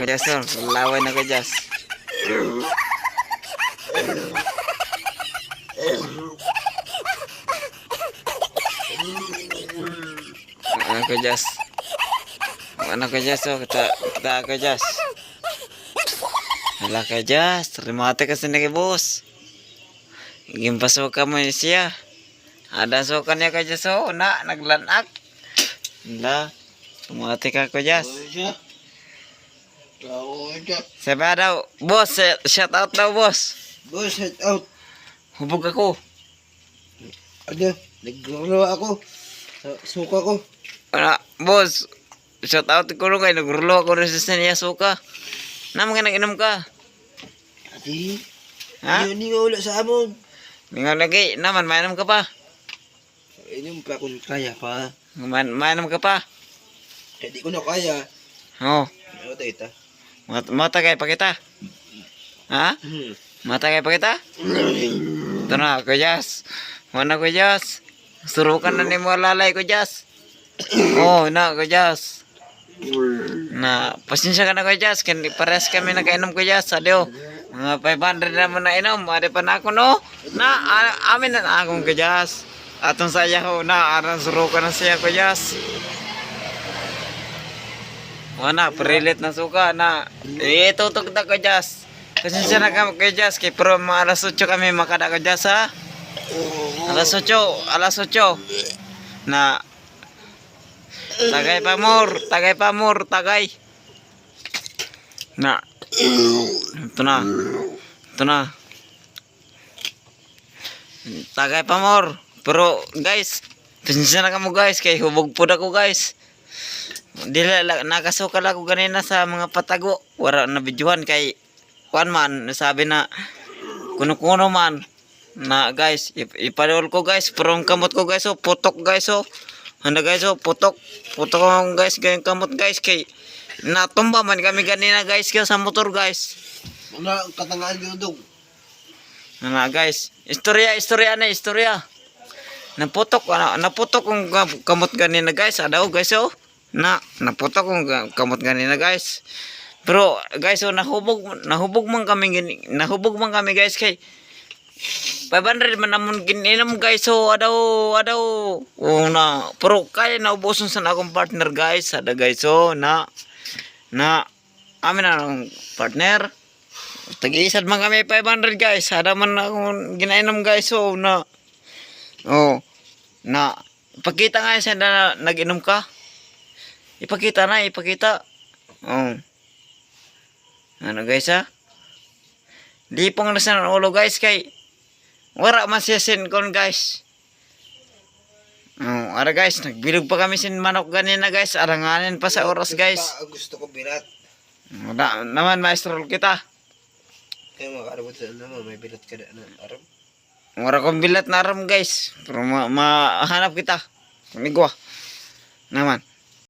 Ako Jas, oh. Lawan ako Jas. Ano ko Jas? Ano ko Jas, oh. Kita, kita ako Jas. Wala ka Jas. Remate kasi na kay boss. Gimpasok ka mo siya. Ada sokan niya ka Jas, oh. Na, naglanak. Wala. Tumati ka ko Jas. Sabi daw, boss, eh, shout out daw, boss. Boss, head out. Hubog ako. Ano? Naglaro ako. Suka ko. Ano, boss, shout out ko rin kayo. Nagrulo ako rin sa niya suka. Naman ka nag-inom ka. Ati. Ha? Yun nga wala sa amon. Nga lagi, naman, mainom ka pa. Inom pa kung kaya pa. Man, mainom ka pa. Hindi ko na kaya. Oo. Oh, Ano tayo? Mat matagay pa kita. Ha? Hmm. Matagay pa kita? Ito na, kujas. Mana kujas? Surukan na ni mo lalay kujas. Oh, na kujas. Na, pasensya ka na kujas. Kan pares kami nakainom kujas. Adio. Mga 500 naman na inom. Ada pa na ako no. Na, amin na akong kujas. Atong saya ko na aran surukan na siya kujas. Wana, perilit na suka na. Eh, tutok na kujas. Pasensya na kami kujas. Kay pero mga alas 8 kami makada kujas ha. Alas 8, alas 8. Na Tagay pamor, tagay pamor, tagay. Na. Ito na. Ito na. Tagay. Pero guys, pasensya na kamo guys kay hubog pud ako guys. Dila la- nakasukal ako ganina sa mga patago. Wala na videohan kay kuan man sabi na kuno-kuno man. Na guys ip ipadol ko guys pero ang kamot ko guys oh putok guys oh. Handa guys oh putok putok ang guys ganyan kamot guys kay natumba man kami ganina guys kaya sa motor guys. Wala ang katangaan ko dong. na guys. Istorya istorya na istorya. Naputok ano naputok kam- kamot ganina guys. Adaw guys oh na naputok kong kamot ganina guys pero guys oh nahubog nahubog man kami gani nahubog man kami guys kay 500 man namon gininom guys so adaw adaw oh na pero kaya na ubuson sa akong partner guys ada guys so na na amin na partner Tag-iisad man kami 500 guys. Ada man akong ginainom guys. So na. Oh. Na. Ipakita nga siya na nag-inom ka. Ipakita na, ipakita. Oh. Ano guys ha? Di pong nasa ng ulo guys kay wala man siya sin kon guys. Oh, ara guys, nagbilog pa kami sin manok ganina guys. Aranganin pa sa oras guys. Gusto ko birat. Wala naman maestro kita. Kaya makaarabot sa ano, may birat ka na ano, aram. Wala kong bilat na aram guys. Pero ma mahanap kita. Kumigwa. Naman.